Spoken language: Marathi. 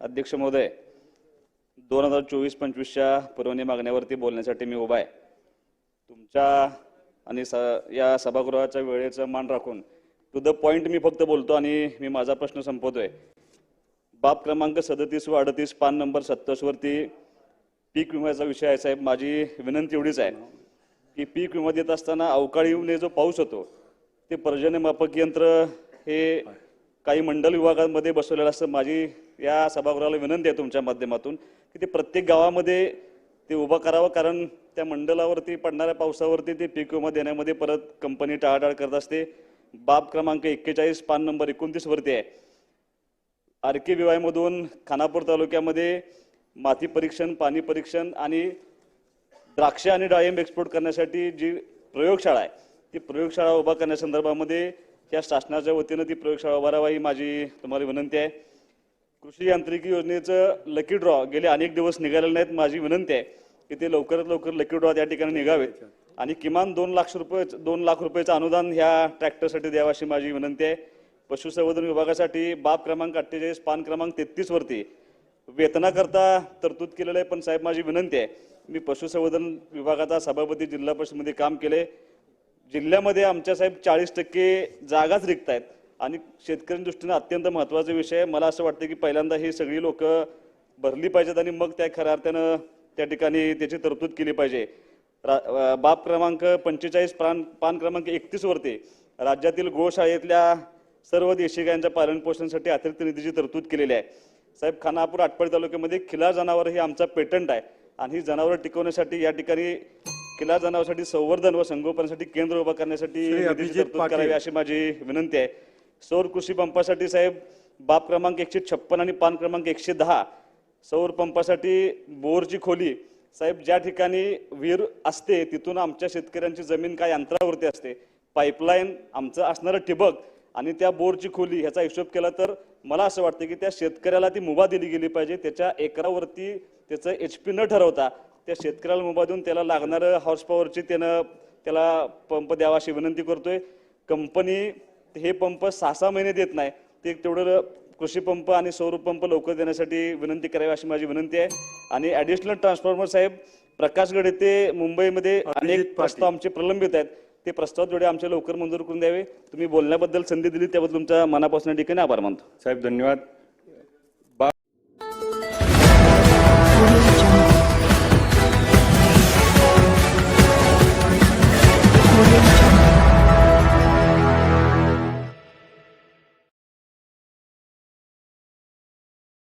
अध्यक्ष महोदय दोन हजार चोवीस पंचवीसच्या पुरवणी मागण्यावरती बोलण्यासाठी मी उभा आहे. तुमच्या आणि स या सभागृहाच्या वेळेचं मान राखून टू द पॉइंट मी फक्त बोलतो आणि मी माझा प्रश्न संपवतोय. बाब क्रमांक सदतीस व अडतीस पान नंबर सत्तावीसवरती पीक विम्याचा विषय आहे साहेब. माझी विनंती एवढीच आहे की पीक विमा देत असताना अवकाळीने जो पाऊस होतो ते पर्जन्यमापक यंत्र हे काही मंडल विभागांमध्ये बसवलेलं असतं माझी या सभागृहाला विनंती आहे तुमच्या माध्यमातून की ते प्रत्येक गावामध्ये ते उभं करावं कारण त्या मंडलावरती पडणाऱ्या पावसावरती ते पीक विमा देण्यामध्ये परत कंपनी टाळाटाळ करत असते. बाब क्रमांक एक्केचाळीस पान नंबर एकोणतीसवरती आहे. आर के विवायमधून खानापूर तालुक्यामध्ये माती परीक्षण पाणी परीक्षण आणि द्राक्ष आणि डाळिंब एक्सपोर्ट करण्यासाठी जी प्रयोगशाळा आहे ती प्रयोगशाळा उभा करण्यासंदर्भामध्ये या शासनाच्या वतीनं ती प्रयोगशाळा उभारावा ही माझी तुम्हाला विनंती आहे. कृषी यांत्रिकी योजनेचं लकी ड्रॉ गेले अनेक दिवस निघालेले नाहीत माझी विनंती आहे की ते लवकरात लवकर लकी ड्रॉ त्या ठिकाणी निघावेत आणि किमान दोन लाख रुपये दोन लाख रुपयाचं अनुदान ह्या ट्रॅक्टरसाठी द्यावं अशी माझी विनंती आहे. पशुसंवर्धन विभागासाठी बाब क्रमांक अठ्ठेचाळीस पान क्रमांक तेहतीसवरती वेतनाकरता तरतूद केलेलं आहे पण साहेब माझी विनंती आहे. मी पशुसंवर्धन विभागाचा सभापती जिल्हा परिषदमध्ये काम केले जिल्ह्यामध्ये आमच्या साहेब चाळीस टक्के जागाच रिक्त आहेत. आणि शेतकऱ्यांच्या दृष्टीनं अत्यंत महत्त्वाचा विषय आहे. मला असं वाटतं की पहिल्यांदा ही सगळी लोक भरली पाहिजेत आणि मग त्या खऱ्या अर्थानं त्या ठिकाणी त्याची तरतूद केली पाहिजे. रा- बाब क्रमांक पंचेचाळीस पान पान क्रमांक एकतीसवरती राज्यातील गोशाळेतल्या सर्व देशी पालनपोषणासाठी अतिरिक्त निधीची तरतूद केलेली आहे. साहेब खानापूर आटपाडी तालुक्यामध्ये खिला जनावर हे आमचा पेटंट आहे. आणि ही जनावरं टिकवण्यासाठी या ठिकाणी खिला जनावरांसाठी संवर्धन व संगोपनासाठी केंद्र उभा करण्यासाठी निधीची तरतूद. करावी अशी माझी विनंती आहे. सौर कृषी पंपासाठी साहेब बाब क्रमांक एकशे छप्पन आणि पान क्रमांक एकशे दहा. सौर पंपासाठी बोरची खोली. साहेब ज्या ठिकाणी विहीर असते तिथून आमच्या शेतकऱ्यांची जमीन काय अंतरावरती असते? पाईपलाईन आमचं असणारं ठिबक आणि त्या बोरची खोली ह्याचा हिशोब केला तर मला असं वाटतं की त्या शेतकऱ्याला ती मुभा दिली गेली पाहिजे. त्याच्या एकरावरती त्याचं एच पी न ठरवता त्या शेतकऱ्याला मुभा देऊन त्याला लागणारं हॉर्स पॉवरची त्यानं त्याला पंप द्यावा अशी विनंती करतोय. कंपनी हे पंप सहा सहा महिने देत नाही. ते तेवढं कृषी पंप आणि सौर पंप लवकर देण्यासाठी विनंती करावी अशी माझी विनंती आहे. आणि ॲडिशनल ट्रान्सफॉर्मर साहेब प्रकाशगड येथे मुंबईमध्ये अनेक. प्रस्ताव आमचे प्रलंबित आहेत. ते प्रस्ताव जेवढे आमचे लवकर मंजूर करून द्यावे. तुम्ही बोलण्याबद्दल संधी दिली त्याबद्दल तुमच्या मनापासून ठिकाणी आभार मानतो. साहेब धन्यवाद.